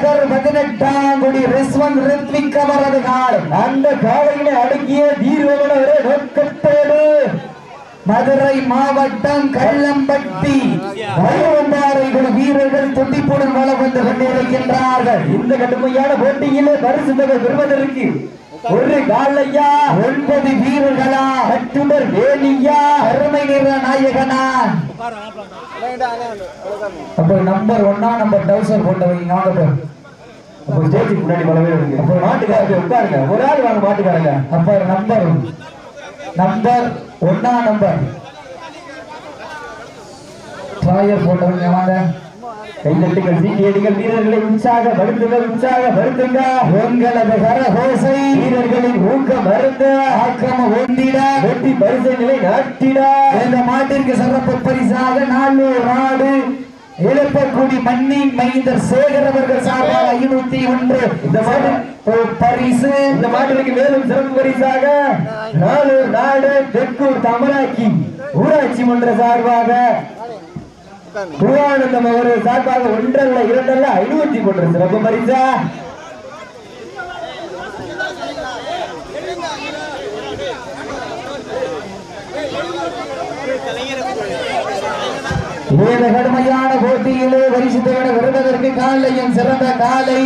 நகர் பதினெட்டாம் குடி ரிஸ்வன் ரித்விக் அவரது காலம். அந்த காலையில அடங்கிய தீர்வமன ஒரே நோக்கத்தோடு மதுரை மாவட்டம் கள்ளம்பட்டி வயவந்தாரை வீரர்கள் துண்டிப்புடன் வளம் வந்து கொண்டிருக்கின்றார்கள் இந்த கடுமையான போட்டியிலே பரிசு தொகை பெறுவதற்கு ஒரு காலையா? ஒன்பது வீரர்களா? கட்டுடர் வேலியா அருமை நிற நாயகனா? அப்ப நம்பர் ஒன்னா நம்பர் டவுசர் போட்டவங்க வாங்க bro. அப்போ ஸ்டேஜுக்கு முன்னாடி வருங்க அப்போ மாட்டுக்காரங்க உட்காருங்க. ஒரு ஆள் வாங்க மாட்டுக்காரங்க. அப்ப நம்பர் நம்பர் ஒன்னா நம்பர் ட்ராயர் போட்டவங்க வாங்க. கைதட்டுகள் சீட்டியடிகள் வீரர்களை உற்சாக வருத்துங்க உற்சாக வருத்துங்க உங்களது கரகோசை வீரர்களின் ஊக்கம் மருந்த. ஆக்கம ஒன்றிட வெற்றி பரிசை நிலை நாட்டிட. இந்த மாட்டிற்கு சிறப்பு பரிசாக நாலூர் நாடு இழப்பக்குடி மண்ணின் மைந்தர் சேகர் அவர்கள் சார்பாக ஐநூத்தி ஒன்று இந்த மாடு பரிசு. இந்த மாட்டிற்கு மேலும் சிறப்பு பரிசாக நாலு நாடு தெற்கூர் தமராக்கி ஊராட்சி மன்ற சார்பாக திருவானந்தம் அவர்கள் சார்பாக ஒன்றல்ல இரண்டல்ல ஐநூத்தி ஒன்று சிறப்பு பரிசா. கடுமையான போட்டியிலே பரிசுத்தவன வருவதற்கு காலையும் சிறந்த காலை.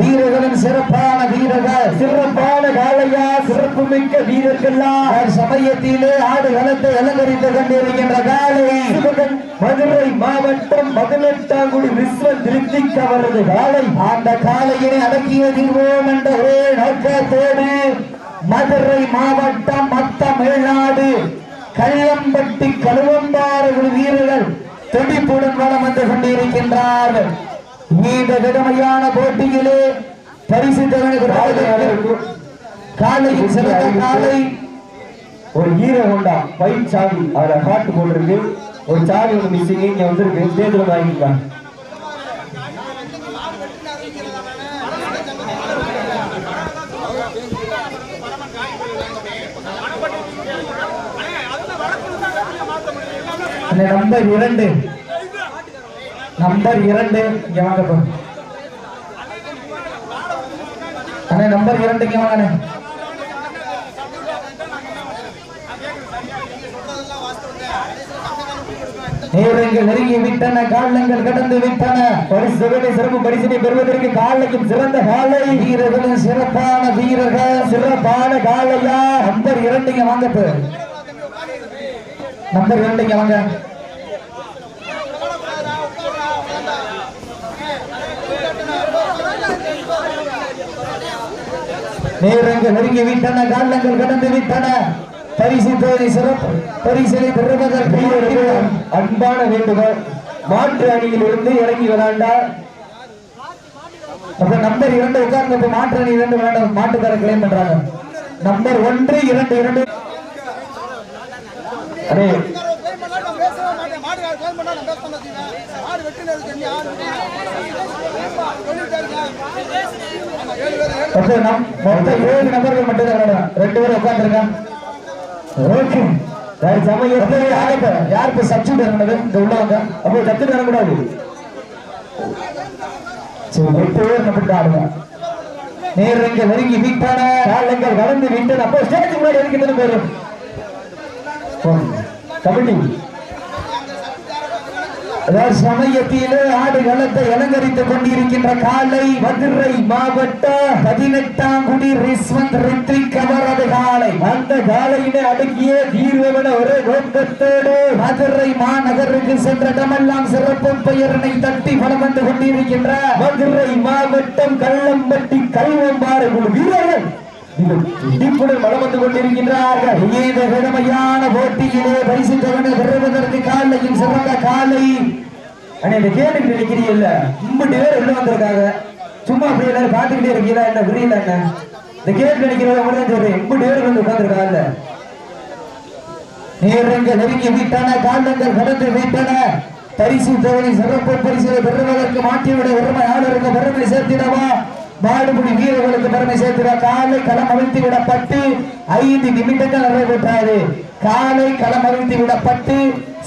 வீரர்களின் சிறப்பான வீரர்கள். சிறப்பான காலையா சிறப்பு மிக்க வீரர்கள்லாம் சமயத்திலே ஆடு களத்தை அலங்கரித்துக் கொண்டிருக்கின்ற காலை மதுரை மாவட்டம் பதினெட்டாம் குடி விஸ்வ திருப்திக்கு அவரது காலை அந்த காலையினை அடக்கிய தீர்வோம் என்ற ஒரே நோக்கத்தோடு மதுரை மாவட்டம் மத்த மேல்நாடு கள்ளம்பட்டி கழுவம்பாறு வீரர்கள் துடிப்புடன் வளம் வந்து கொண்டிருக்கின்றார்கள். நீண்ட கடுமையான போட்டியிலே பரிசு தவணைக்கு காலையில் சிறந்த காலை ஒரு ஈர ஹோண்டா பைக் சாவி அதுல காட்டு போட்டிருக்கு ஒரு சாவி ஒன்று மிஸ்ஸிங் இங்க வந்துருக்கு. தேர்தல் வாங்கிக்கலாம் நம்பர் இரண்டு. நம்பர் இரண்டு இங்க அண்ணே நம்பர் இரண்டு இங்க வாங்க நேரங்கள் நெருங்கி விட்டன காலங்கள் கடந்து விட்டன பரிசு சிறப்பு பரிசினை பெறுவதற்கு காலைக்கும் சிறந்த காலை. வீரர்களும் சிறப்பான வீரர்கள் சிறப்பான காலையா? நம்பர் இரண்டு இங்க வாங்க நம்பர் இரண்டு இங்க வாங்க நேரங்கள் நெருங்கி விட்டன காலங்கள் கடந்து விட்டன. பரிசு தோழி சிறப்பு. பரிசினை பெறுவதற்கு அன்பான வேண்டுகோள். மாற்று அணியில் இருந்து இறங்கி விளாண்டா. நம்பர் இரண்டு உட்கார்ந்து மாற்று அணி இரண்டு வேண்டாம் மாட்டுக்கார கிளைம் பண்றாங்க. நம்பர் ஒன்று இரண்டு இரண்டு. அடே. அப்ப நம் மொத்தம் ஏழு நபர்கள் மட்டும் தான் ரெண்டு பேரும் உட்காந்துருக்கேன் ஓகே சமயத்தில் யார் இப்ப சப்ஸ்டியூட் இருந்தது இந்த உள்ளவங்க. அப்போ தத்து தரக்கூடாது சரி எட்டு பேர் மட்டும் ஆடுங்க. நெருங்கி காலங்கள் அப்போ ஸ்டேஜ் முன்னாடி கபடி. சமயத்திலே ஆடு களத்தை அலங்கரித்துக் கொண்டிருக்கின்ற காலை மதுரை மாவட்ட பதினெட்டாம் குடி ரிஸ்வந்த் ரித்விக் அவரது காலை. அந்த காலையினை அடக்கிய தீர்வமென ஒரே நோக்கத்தோடு மதுரை மாநகருக்கு சென்ற இடமெல்லாம் சிறப்பு பெயரினை தட்டி பலம் வந்து கொண்டிருக்கின்ற மதுரை மாவட்டம் கள்ளம்பட்டி கல்வம்பாறு குழு வீரர்கள் இப்படி துடிப்புடன் வளம் வந்து கொண்டிருக்கின்றார்கள். போட்டியிலே பரிசு பெறுவதற்கு காலையும் சிறந்த காலை. அண்ணே இந்த கேட்டுக்கு நினைக்கிறீங்கல்ல? இம்பட்டு பேர் உள்ள வந்திருக்காங்க. சும்மா அப்படி எல்லாரும் பாத்துக்கிட்டே இருக்கீங்களா? என்ன புரியல என்ன இந்த கேட் நினைக்கிறத மட்டும் தான் சொல்றேன் இப்படி பேர் வந்து உட்காந்துருக்காங்கல்ல நேரங்கள் நெருங்கி விட்டன காலங்கள் கடந்து விட்டன. பரிசு தொகை சிறப்பு பரிசு பெறுவதற்கு மாட்டியுடைய உரிமையாளருக்கு பெருமை சேர்த்திடவா? மாடுபிடி வீரர்களுக்கு பெருமை சேர்த்திட காலை களம் அழுத்தி விடப்பட்டு ஐந்து நிமிடங்கள் நிறைவேற்றாது. காலை களம் அவிழ்த்து விடப்பட்டு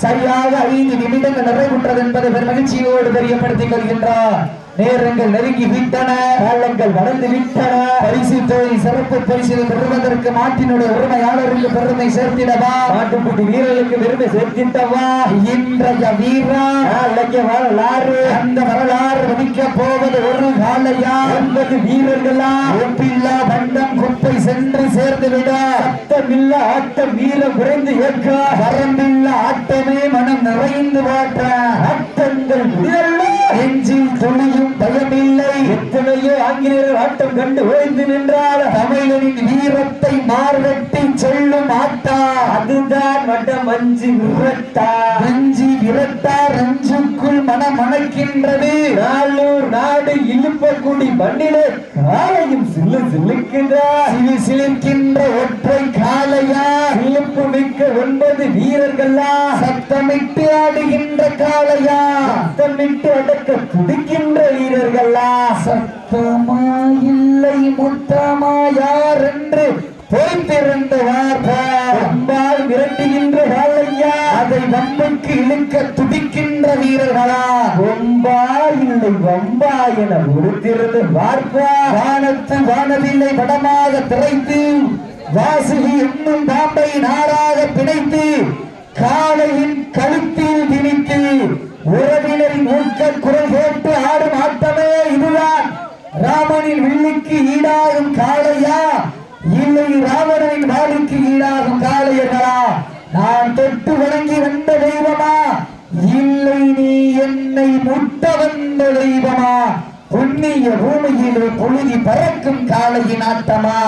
சரியாக ஐந்து நிமிடங்கள் நிறைவுற்றது என்பதை பெரும் மகிழ்ச்சியோடு தெரியப்படுத்திக் கொள்கின்றார். நேரங்கள் நெருங்கி விட்டன. காலங்கள் வளர்ந்து விட்டன. பரிசு தொகை சிறப்பு பரிசில் பெறுவதற்கு மாட்டினுடைய உரிமையாளருக்கு பெருமை சேர்த்திடவா? மாட்டுக்குட்டி வீரர்களுக்கு பெருமை சேர்த்திட்டவா? இன்றைய வீரா நாளைக்கு வரலாறு. அந்த வரலாறு வடிக்க போவது ஒரு காலையா? ஒன்பது வீரர்களா? ஒப்பில்லா பண்டம் குப்பை சென்று சேர்ந்து விட சத்தமில்ல ஆட்டம் வீரம் குறைந்து ஏற்க. வரம்பில்ல ஆட்டமே மனம் நிறைந்து வாட்ட. ஆட்டங்கள் முடியல்ல நெஞ்சில் துளியும் பயமில்லை. எத்தனையோ ஆங்கிலேயர் ஆட்டம் கண்டு ஓய்ந்து நின்றால் தமிழனின் வீரத்தை மார்வெட்டி சொல்லும் ஆட்டா அதுதான் வட மஞ்சு விரட்டா. நெஞ்சி விரட்டா ரஞ்சுக்குள் மனம் மணக்கின்றது. நாளூர் நாடு இழுப்பக்குடி மண்ணிலே காலையும் சில்லு சில்லுக்கின்றார் சிலி சிலிர்க்கின்ற ஒற்றை காலையா இழுப்பு மிக்க ஒன்பது வீரர்களா. சத்தமிட்டு ஆடுகின்ற காளையா. சத்தமிட்டு அடக்க துடிக்கின்ற வீரர்களா? சத்தமா இல்லை முத்தமா யார் என்று பொறுத்திருந்த வார்த்தை அம்பால் விரட்டுகின்ற காலையா அதை வம்புக்கு இழுக்க துடிக்கின்ற வீரர்களா? ரொம்பா இல்லை வம்பா என உடுத்திருந்து பார்ப்பா வானத்து வானவில்லை வடமாக திரைத்து வாசுகி என்னும் பாம்பை நாராக பிணைத்து காலையின் கழுத்தில் திணித்து உறவினரின் ஊக்க குரல் கேட்டு ஆடும் ஆட்டமே இதுதான். ராமனின் வில்லுக்கு ஈடாகும் காளையா? இல்லை ராவணனின் வாளுக்கு ஈடாகும் காளையர்களா? நான் தொட்டு வணங்கி வந்த தெய்வமா? இல்லை நீ என்னை முட்ட வந்த தெய்வமா? புண்ணிய பூமியிலே பொழுதி பறக்கும் காளையின் ஆட்டமா?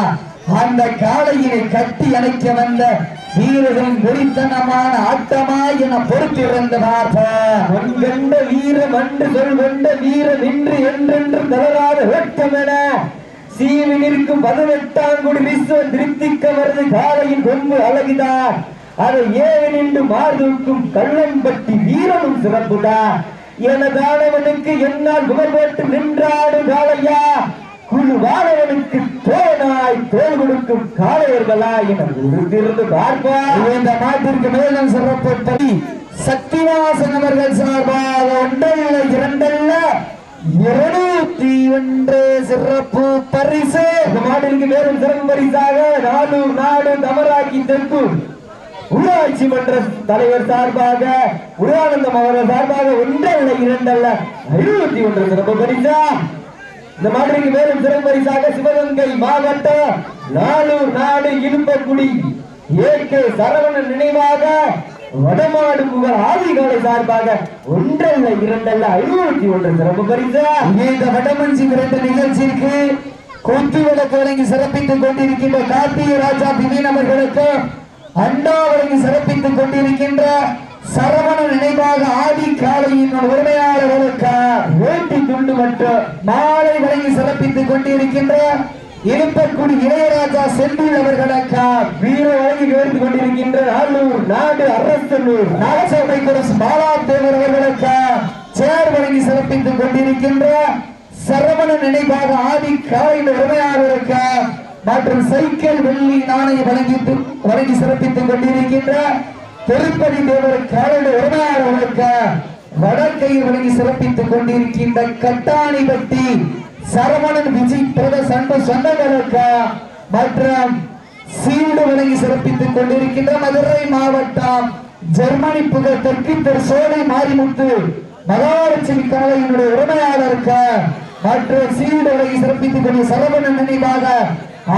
அந்த காளையினை கட்டி அணைக்க வந்த வீரர்களின் முடித்தனமான ஆட்டமாய் என பொறுத்திருந்த பார்ப்போம் கண்ட வீரம் அன்று சொல் கொண்ட வீரம் இன்று என்றென்று தளராத வெட்கம் என சீவி நிற்கும் பதினெட்டாம் குடி விஸ்வம் திருப்திக்க வருது காலையின் கொம்பு அழகுதான் அதை ஏழு நின்று மார்தூக்கும் கள்ளம்பட்டி வீரனும் சிறப்புதான் எனதானவனுக்கு என்னால் புகழ் போட்டு நின்றாடும் காலையா குழு வாழவனுக்கு தோனாய் தோல் கொடுக்கும் காளையர்களா என உறுதியிருந்து பார்ப்பார் இந்த நாட்டிற்கு மேலும் சிறப்பு சக்திவாசன் அவர்கள் சார்பாக ஒன்றல்ல இரண்டல்ல இருநூத்தி ஒன்று சிறப்பு பரிசு. இந்த மாட்டிற்கு மேலும் சிறப்பு பரிசாக நானூர் நாடு தமராக்கி தெற்கு ஊராட்சி மன்ற தலைவர் சார்பாக உருவானந்தம் அவர்கள் சார்பாக ஒன்றல்ல இரண்டல்ல ஐநூத்தி ஒன்று சிறப்பு பரிசா. இந்த மாதிரி மேலும் சிறப்பு பரிசாக சிவகங்கை மாவட்ட நாலு நாடு இழுப்பக்குடி ஏகே சரவணன் நினைவாக வடமாடு புகழ் ஆதிகாலை சார்பாக ஒன்றல்ல இரண்டல்ல ஐநூத்தி ஒன்று சிறப்பு பரிசா. இந்த வடமஞ்சி பிறந்த நிகழ்ச்சிக்கு கொத்து விளக்கு வழங்கி சிறப்பித்துக் கொண்டிருக்கின்ற கார்த்திகை ராஜா பிபின் அவர்களுக்கு அண்டா வழங்கி சிறப்பித்துக் கொண்டிருக்கின்ற சரவண நினைவாக ஆதி காலையின் உரிமையாளர்களுக்கு வேட்டி துண்டு மற்றும் மாலை வழங்கி சிறப்பித்துக் கொண்டிருக்கின்ற இருப்பக்குடி இளையராஜா செந்தில் அவர்களுக்கு வீர வழங்கி கேட்டு கொண்டிருக்கின்ற நாளூர் நாடு அரசனூர் நாகசபை குரசு பாலா தேவர் சேர் வழங்கி சிறப்பித்துக் கொண்டிருக்கின்ற சரவண நினைவாக ஆதி காலையின் உரிமையாளருக்கு மற்றும் சைக்கிள் வெள்ளி நாணய வழங்கி வழங்கி சிறப்பித்துக் கொண்டிருக்கின்ற திருப்பதி தேவர் காலையின் உரிமையாளர்களுக்கு வடக்கையில் வழங்கி சிறப்பித்துக் கொண்டிருக்கின்ற கட்டாணிபட்டி சரவணன் விஜய் பிரதேச அன்பு சொந்தங்களுக்கு மற்றும் சீடு வழங்கி சிறப்பித்துக் கொண்டிருக்கின்ற மதுரை மாவட்டம் ஜெர்மனி புகழ் தெற்கு திரு சோலை மாரிமுத்து மகாலட்சுமி காலையினுடைய உரிமையாளருக்க மற்றும் சீடு வழங்கி சிறப்பித்துக் கொண்ட சரவணன் நினைவாக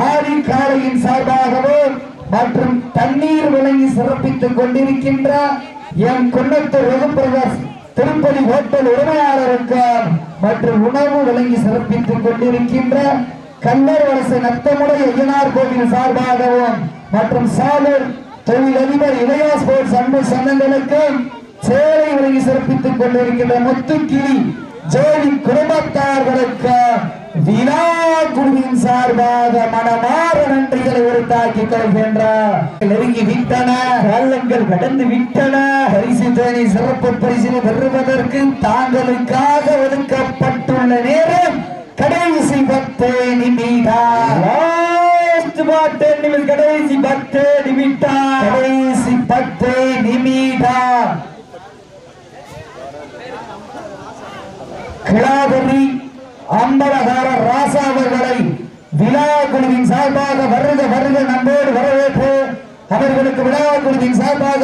ஆடி காலையின் சார்பாகவும் மற்றும் தண்ணீர் வழங்கி சிறப்பித்துக் கொண்டிருக்கின்ற எம் குன்னத்தூர் ரகுபிரகாஷ் திருப்பதி ஹோட்டல் உரிமையாளருக்கு மற்றும் உணவு வழங்கி சிறப்பித்துக் கொண்டிருக்கின்ற கல்லர் வலசை நத்தமுடைய ஐயனார் கோவில் சார்பாகவும் மற்றும் சாலூர் தொழிலதிபர் இளையா ஸ்போர்ட்ஸ் அன்பு சொந்தங்களுக்கு சேலை வழங்கி சிறப்பித்துக் கொண்டிருக்கின்ற முத்துக்கிளி ஜோதி குடும்பத்தார்களுக்கு வினா குழுவின் சார்பாக மனமாற நன்றிகளை உறுத்தாக்கிக் கொள்கின்றார் நெருங்கி விட்டன காலங்கள் கடந்து விட்டன. பரிசு தேனி சிறப்பு பரிசினை பெறுவதற்கு தாங்களுக்காக ஒதுக்கப்பட்டுள்ள நேரம் கடைசி பத்து நிமிடம். கடைசி பத்து நிமிடம். கடைசி பத்து நிமிடம். கிளாபரி அம்பலகார ராசா அவர்களை விழா குழுவின் சார்பாக வருக வருக நம்மோடு வரவேற்று அவர்களுக்கு விழா குழுவின் சார்பாக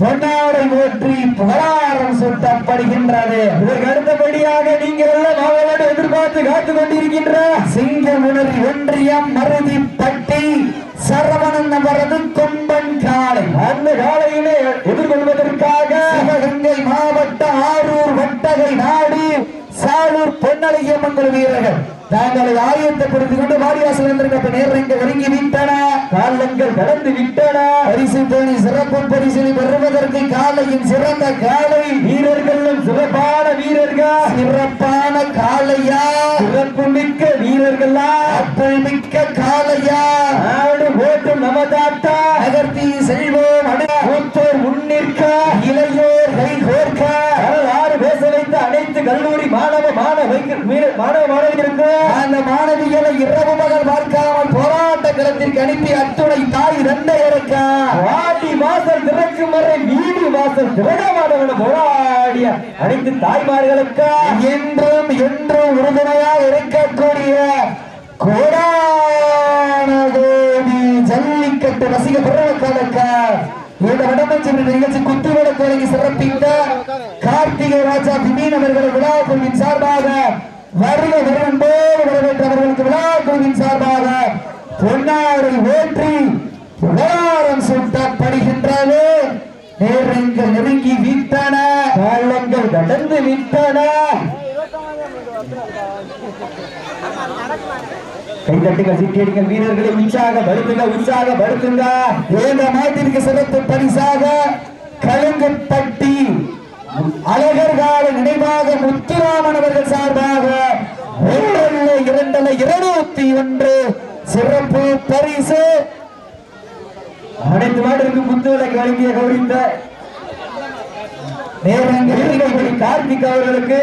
பொன்னாடை ஓற்றி புகழாரம் சுட்டப்படுகின்றது. இதற்கு அடுத்தபடியாக நீங்கள் எல்லாம் அவளோடு எதிர்பார்த்து காத்துக் கொண்டிருக்கின்ற சிங்கமுனரி ஒன்றியம் மருதி பட்டி சரவணன் அவரது கொம்பன் காளை. அந்த காலையிலே எதிர்கொள்வதற்காக சிவகங்கை மாவட்ட ஆரூர் வட்டகை நாடு சாலூர் பொன்னலையம்மன் வீரர்கள். தாங்களை புரிந்து கொண்டு வாரியாசல் வந்திருக்க நேரம் ஒருங்கி விட்டன. காலங்கள் கடந்து விட்டன. பரிசு தோணி சிறப்பு பரிசினை பெறுவதற்கு காலையின் சிறந்த காலை. வீரர்களும் சிறப்பான வீரர்கள். சிறப்பான காலையா சிறப்பு மிக்க வீரர்களா. அப்பள் மிக்க காலையா நாடு ஓட்டும் நமதாத்தா. நகர்த்தி செல்வோம் மூத்தோர் முன்னிற்க. இளையோர் கை கோர்க்க. வரலாறு பேச அனைத்து கல்லூரி மாணவ மாணவை மாணவ மாணவியருக்கு அந்த மாணவிகளை இரவு பகல் பார்க்காமல் போராட்ட களத்திற்கு அனுப்பி அத்துணை தாய் இரண்டை இருக்க வாடி வாசல் திறக்கும் வரை வீடு வாசல் திறகமானவன போராடிய அனைத்து தாய்மார்களுக்கு என்றும் என்றும் உறுதுணையாக இருக்கக்கூடிய கோடான கோடி ஜல்லிக்கட்டு ரசிக பெருமக்களுக்கு இந்த வடமஞ்சள் நிகழ்ச்சி குத்து விளக்கு சிறப்பித்த கார்த்திகை ராஜா விமீன் அவர்கள் விழா குழுவின் சார்பாக வருக வரும்போது வரவேற்றவர்களுக்கு விழா குழுவின் சார்பாக பொன்னாடை ஓற்றி புகழாரம் சூட்டப்படுகின்றது. நேரங்கள் நெருங்கி விட்டன காலங்கள் கடந்து விட்டன. கைதட்டுகள் சிட்டியடிகள் வீரர்களை உற்சாக உற்சாகப்படுத்துங்க உற்சாகப்படுத்துங்க இந்த மாட்டிற்கு சிறப்பு பரிசாக கலுங்கப்பட்டி தட்டி கால நினைவாக முத்துராமன் அவர்கள் சார்பாக ஒன்றல்ல இரண்டல்ல இருநூத்தி ஒன்று சிறப்பு பரிசு. அனைத்து மாட்டிற்கு முத்துவிளக்கு வழங்கிய கௌரிந்த நேரங்கள் கார்த்திக் அவர்களுக்கு.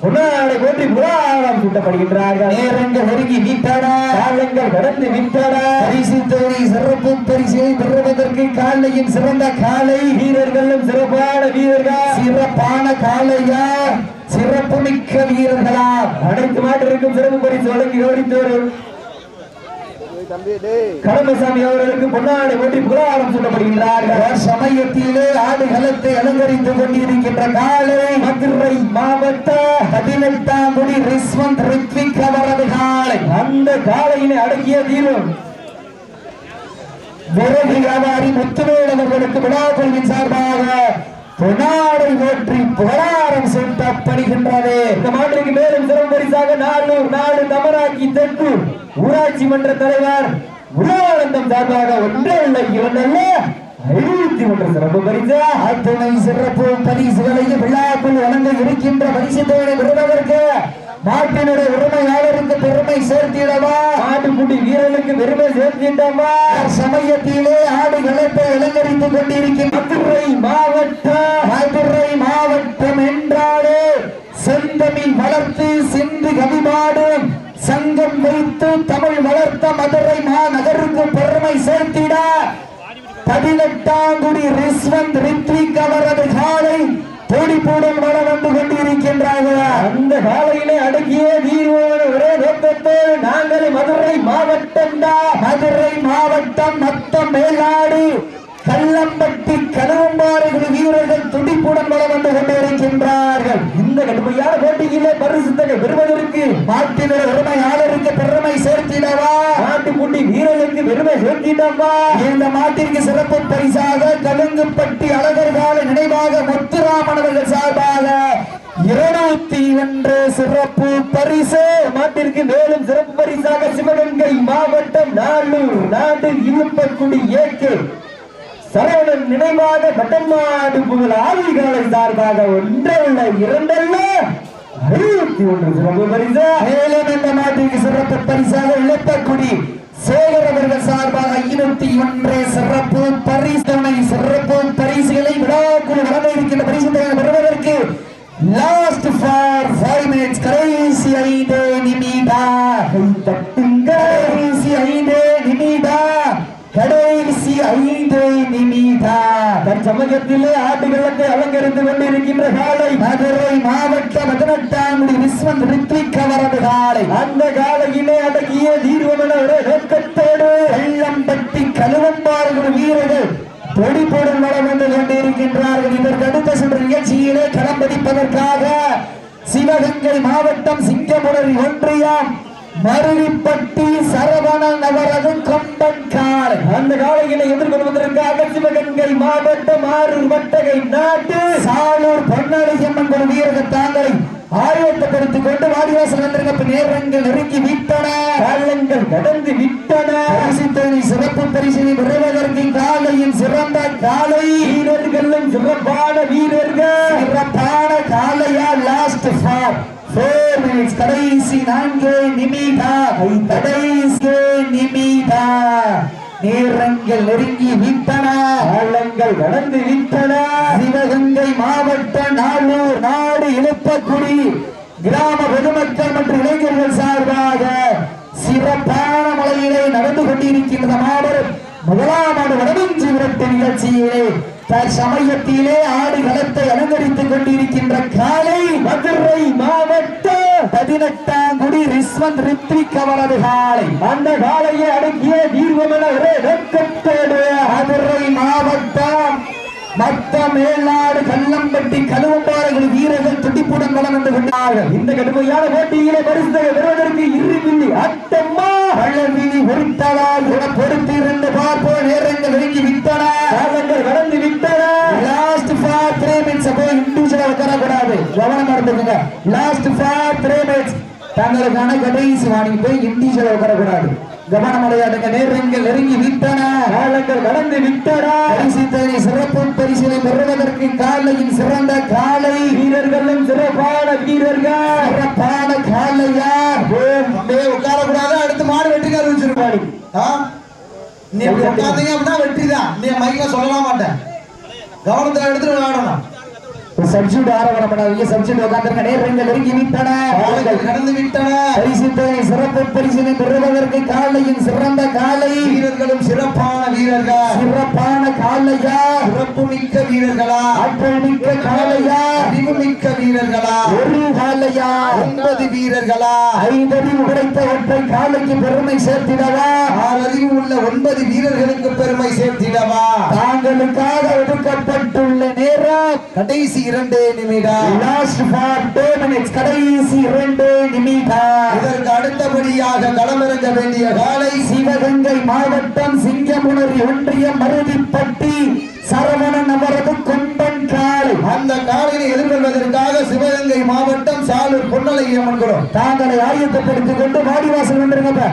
பொன்னாடை போற்றி புறாரம் சூட்டப்படுகின்றார்கள். நேரங்கள் நெருங்கி விட்டன காலங்கள் கடந்து விட்டன பரிசு தொகை சிறப்பு பரிசை பெறுவதற்கு காலையின் சிறந்த காலை. வீரர்களும் சிறப்பான வீரர்கள். சிறப்பான காலையா? சிறப்பு மிக்க வீரர்களா? அனைத்து மாட்டிற்கும் சிறப்பு பரிசு வழங்கி கௌரித்து வரும் கடம்பசாமி அவர்களுக்கு பொன்னாடை போட்டி புகழாரம் சூட்டப்படுகின்றார்கள். சமயத்திலே ஆடுகளத்தை அலங்கரித்து கொண்டிருக்கின்ற காலை மதுரை மாவட்ட பதினெட்டாம் குடி ரிஸ்வந்த் ரித்விக் அவரது காலை. அந்த காலையினை அடக்கிய தீரும் விறகு வியாபாரி முத்துவேல் அவர்களுக்கு விழாக்குழுவின் சார்பாக பொன்னாடை ஓற்றி புகழாரம் சூட்டப்படுகின்றது. இந்த மாட்டிற்கு மேலும் சிறப்பு பரிசாக நாலு நாடு தமராக்கி தெற்கு ஊராட்சி மன்ற தலைவர் முருகானந்தம் சார்பாக ஒன்றே இரண்டல்ல ஐநூத்தி ஒன்று சிறப்பு பரிசா. அத்துணை சிறப்பு பரிசுகளையும் விழாக்குள் வழங்க இருக்கின்ற பரிசு தொகை பெறுவதற்கு நாட்டினுடைய உரிமையாளருக்கு பெருமை சேர்த்திடவா? ஆட்டுக்குட்டி வீரனுக்கு பெருமை சேர்த்திட்டமா? சமயத்திலே ஆடுகளத்தை அலங்கரித்துக் கொண்டிருக்கின்ற மதுரை மாவட்ட மதுரை மாவட்டம் என்றாலே செந்தமிழ் வளர்த்து சென்று கவிபாடும் சங்கம் வைத்து தமிழ் வளர்த்த மதுரை மாநகருக்கு பெருமை சேர்த்திட பதினெட்டாம் குடி ரிஸ்வந்த் ரித்விக் அவரது காலை துடிப்புடன் வளம் வந்து கொண்டிருக்கின்றார்கள். அந்த காலையிலே அடக்கிய தீர்வான ஒரே நோக்கத்தோடு நாங்கள் மதுரை மாவட்டம் மதுரை மாவட்டம் மொத்தம் மேலாடு கல்லம்பட்டி கருவம்பாறைகள் வீரர்கள் துடிப்புடன் வளம் வந்து கொண்டிருக்கின்றார்கள். இந்த கடுமையான போட்டியிலே பரிசு தொகை பெறுவதற்கு நாட்டினர் ஆளருக்கு பெருமை சேர்த்திடவா? நாட்டுக்குட்டி வீரருக்கு பெருமை சேர்த்திடவா? இந்த மாட்டிற்கு சிறப்பு பரிசாக கலுங்குப்பட்டி அழகர் கால நினைவாக முத்துராமன் அவர்கள் சார்பாக இருநூத்தி ஒன்று சிறப்பு பரிசு. மாட்டிற்கு மேலும் சிறப்பு பரிசாக சிவகங்கை மாவட்டம் நாளூர் நாடு இழுப்பக்குடி ஏற்று சரவணன் நினைவாக கட்டமாடு புகழ் ஆதிகாலை சார்பாக ஒன்றல்ல இரண்டல்ல அறுபத்தி ஒன்று சிறப்பு பரிசு. மேலும் இந்த மாட்டிற்கு சிறப்பு பரிசாக இழப்பக்குடி சேகர் அவர்கள் சார்பாக ஐநூத்தி ஒன்று சிறப்பு பரிசனை சிறப்பு பரிசுகளை விழாக்குழு வழங்க இருக்கின்ற பரிசு பெறுவதற்கு லாஸ்ட் ஃபார் ஃபைவ் மினிட்ஸ் கடைசி ஐந்து நிமிடம் தட்டுங்க கடைசி ஐந்து நிமிடம் கடைசி ஐந்து நிமிடம் தற்சமயத்திலே ஆட்டுகளத்தை அலங்கரித்துக் கொண்டிருக்கின்ற காலை மதுரை மாவட்ட பதினெட்டாம் குடி விஸ்வ ரிஸ்வந்த் ரித்விக் அவரது காலை. அந்த காலையிலே அடக்கிய தீர்வமென ஒரு நோக்கத்தோடு வெள்ளம்பட்டி கழுவம்பார்கள் வீரர்கள் பொடி பொருள் வளம் வந்து கொண்டிருக்கின்றார்கள். இதற்கு அடுத்த சென்ற நிகழ்ச்சியிலே களம் பதிப்பதற்காக சிவகங்கை மாவட்டம் சிங்கமுனரி ஒன்றியம் மருவிப்பட்டி சரவணன் அவரது கம்பன்கார் அந்த காலையினை எதிர்கொள்வதற்காக சிவகங்கை மாவட்டம் ஆறு வட்டகை நாட்டு சாலூர் பொன்னாளிசம்மன் குழு வீரக தாங்களை ஆயத்தப்படுத்திக் கொண்டு வாடிவாசல் வந்திருக்க நேரங்கள் நெருங்கி விட்டன. காலங்கள் கடந்து விட்டன. பரிசுத்தனை சிறப்பு பரிசினை பெறுவதற்கு காலையின் சிறந்த காலை வீரர்களும் சிறப்பான வீரர்கள். சிறப்பான காலையா லாஸ்ட் ஃபார் ஃபோர் மினிட்ஸ் கடைசி நான்கு நிமிடா. கடைசி நிமிடா. நேரங்கள் நெருங்கி விட்டன. காலங்கள் வளர்ந்து விட்டன. சிவகங்கை மாவட்ட நாளூர் நாடு இழுப்பக்குடி கிராம பொதுமக்கள் மற்றும் இளைஞர்கள் சார்பாக சிறப்பான முறையிலே நடந்து கொண்டிருக்கின்ற மாபெரும் முதலாம் ஆண்டு வடமஞ்சி விரட்டு நிகழ்ச்சியிலே தற்சமயத்திலே ஆடு களத்தை அலங்கரித்துக் கொண்டிருக்கின்ற காலை மதுரை மாவட்ட பதினெட்டாங்குடி ரிஸ்வந்த் ரித்விக் அவரது காலை. அந்த காலையை அடக்கிய தீர்வமென ஒரே நோக்கத்தோடு மதுரை மாவட்டம். மத்த மேலாடு கல்லம்பட்டி கழுவம்பாறைகள் வீரர்கள் துடிப்புடன் வளம் கொண்டார்கள் இந்த கடுமையான போட்டியிலே பரிசு பெறுவதற்கு இரு அத்தம்மா அழகு உரித்தலால் உட பொறுத்து இருந்து பார்ப்போம் நேரங்கள் நெருங்கி விட்டன. காலங்கள் கடந்து விட்டன. லாஸ்ட் ஃபார் த்ரீ மினிட்ஸ் அப்போ இண்டிவிஜுவலா உட்காரக்கூடாது. கவனமா இருந்துக்குங்க லாஸ்ட் ஃபார் த்ரீ மினிட்ஸ் தங்களுக்கான கடைசி வாங்கி போய் இண்டிவிஜுவலா உட்காரக்கூடாது. கவனம் அடையாதுங்க நேரங்கள் நெருங்கி விட்டன. காலங்கள் கடந்து விட்டன. பரிசு தேவை சிறப்பு பரிசினை பெறுவதற்கு காலையின் சிறந்த காலை. வீரர்களும் சிறப்பான வீரர்கள். சிறப்பான காலையா? அப்படியே உட்காரக்கூடாது? அடுத்து மாடு வெட்டிக்க அறிவிச்சிருப்பாடி ஆ? நீ இப்படி உட்காந்தீங்க அப்படின்னா வெற்றி தான். நீ மைக்க சொல்லலாம் மாட்டேன். கவனத்துல எடுத்துட்டு விளையாடணும் சப்ஜூட் ஆரம்பம் பண்ணாதீங்க சப்ஜூட் உட்காந்துருங்க நேரங்கள் நெருங்கி விட்டன. கடந்து விட்டன. பரிசு தேவை சிறப்பு பரிசினை பெறுவதற்கு காலையின் சிறந்த காலை. வீரர்களும் சிறப்பான வீரர்கள். சிறப்பான காலையா? சிறப்பு மிக்க வீரர்களா? ஆற்றல் மிக்க காலையா? அறிவு மிக்க வீரர்களா? ஒரு காலையா? ஒன்பது வீரர்களா? ஐந்தடி உடைத்த ஒற்றை காலைக்கு பெருமை சேர்த்திடவா? ஆறு அறிவு உள்ள ஒன்பது வீரர்களுக்கு பெருமை சேர்த்திடவா? தாங்களுக்காக ஒதுக்கப்பட்டுள்ள நேரம். கடைசி இரண்டே நிமிடம். லாஸ்ட் ஃபார் டூ மினிட்ஸ் கடைசி இரண்டு நிமிடம். இதற்கு அடுத்தபடியாக களமிறங்க வேண்டிய காலை சிவகங்கை மாவட்டம் சிங்கமுனரி ஒன்றியம் மருதிப்பட்டி சரவணன் அவரது கொம்பன் காலை. அந்த காலையை எதிர்கொள்வதற்காக சிவகங்கை மாவட்டம் சாலூர் பொன்னலை அம்மன்குளம் தாங்களை ஆயத்தப்படுத்திக் கொண்டு வாடிவாசல் வந்துருங்க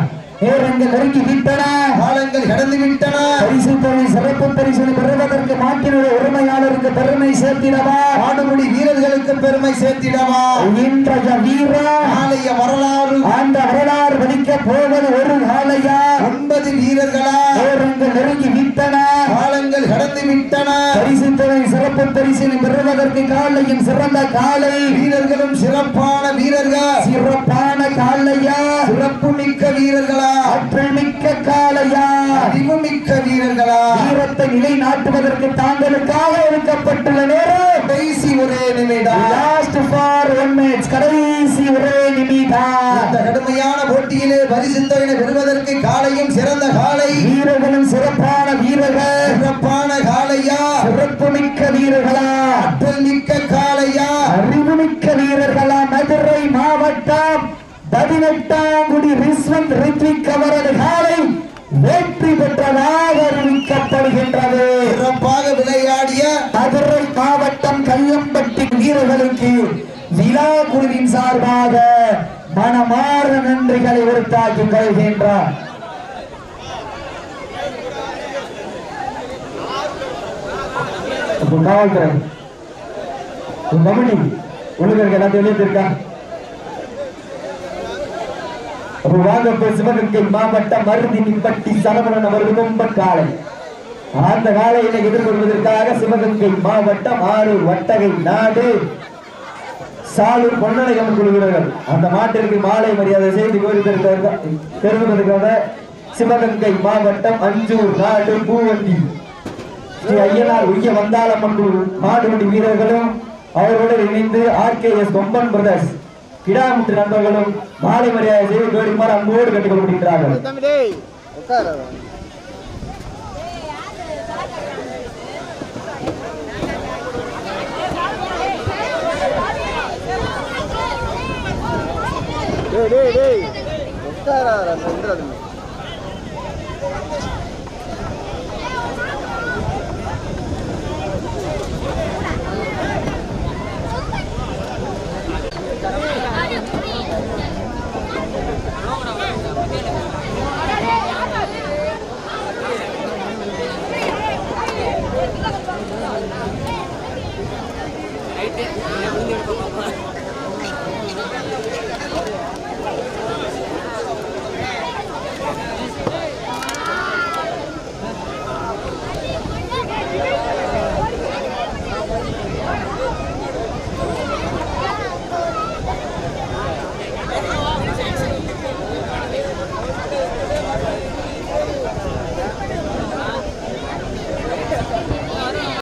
நேரங்கள் நெருங்கி விட்டன. காலங்கள் கடந்து விட்டன. பரிசு தொகை சிறப்பு பரிசனை பெறுவதற்கு மாட்டினுடைய உரிமையாளருக்கு பெருமை சேர்த்திடவா? ஆடுமுடி வீரர்களுக்கு பெருமை சேர்த்திடவா? இன்றைய வீரா நாளைய வரலாறு. அந்த வரலாறு படிக்க போவது ஒரு காலையா ஒன்பது வீரர்களா? நேரங்கள் நெருங்கி விட்டன. காலங்கள் கடந்து விட்டன. பரிசு தொகை சிறப்பு பரிசினை பெறுவதற்கு காலையும் சிறந்த காலை. வீரர்களும் சிறப்பான வீரர்கள். சிறப்பான காலையா. சிறப்பு மிக்க வீரர்களா. ஆற்றல் மிக்க காலையா. அறிவு மிக்க வீரர்களா. வீரத்தை நிலைநாட்டுவதற்கு தாங்களுக்காக ஒதுக்கப்பட்டுள்ள நேரம். கடைசி ஒரே நிமிடம். லாஸ்ட் ஃபார் ஒன் மினிட்ஸ் கடைசி ஒரே நிமிடம். இந்த கடுமையான போட்டியிலே பரிசுத்தவனை பெறுவதற்கு காலையும் சிறந்த காலை. வீரர்களும் சிறப்பான வீரர்கள். சிறப்பான காலையா சிறப்பு மிக்க வீரர்களா ஆற்றல் மிக்க காலையா அறிவு மிக்க வீரர்களா மதுரை மாவட்டம் பதினெட்டாம் குடி ரிஸ்வந்த் ரித்விக் அவரது காலை வெற்றி பெற்றதாக அறிவிக்கப்படுகின்றது. சிறப்பாக விளையாடிய மதுரை மாவட்டம் கல்லம்பட்டி வீரர்களுக்கு விழா குழுவின் சார்பாக மனமாற நன்றிகளை உறுத்தாக்கி கொள்கின்றார் அப்போ காவல்துறை உன் கமிட்டி ஒழுங்கு எல்லாத்தையும் எழுதியிருக்கா? அப்போ வாங்க மாவட்ட சிவகங்கை மாவட்டம் சரவணன் அவர்கள் ரொம்ப காலை. அந்த காலையினை எதிர்கொள்வதற்காக சிவகங்கை மாவட்டம் ஆரூர் வட்டகை நாடு சாலூர் பொன்னடையம் குழுவினர்கள் அந்த மாட்டிற்கு மாலை மரியாதை செய்து கோரி பெறுவதற்காக சிவகங்கை மாவட்டம் அஞ்சூர் நாடு பூவண்டி ஸ்ரீ ஐயனார் உய்ய வந்தாளம்மன் மாடுபடி வீரர்களும் அவர்களுடன் இணைந்து ஆர்கேஎஸ் கொம்பன் பிரதர்ஸ் கிடாமுத்து நண்பர்களும் மாலை மரியாதை செய்து கோரிமாறு அன்போடு கட்டுக்கொள்கின்றார்கள் தம்பி டேய் டேய் டேய் உட்காராரா உட்கார 了。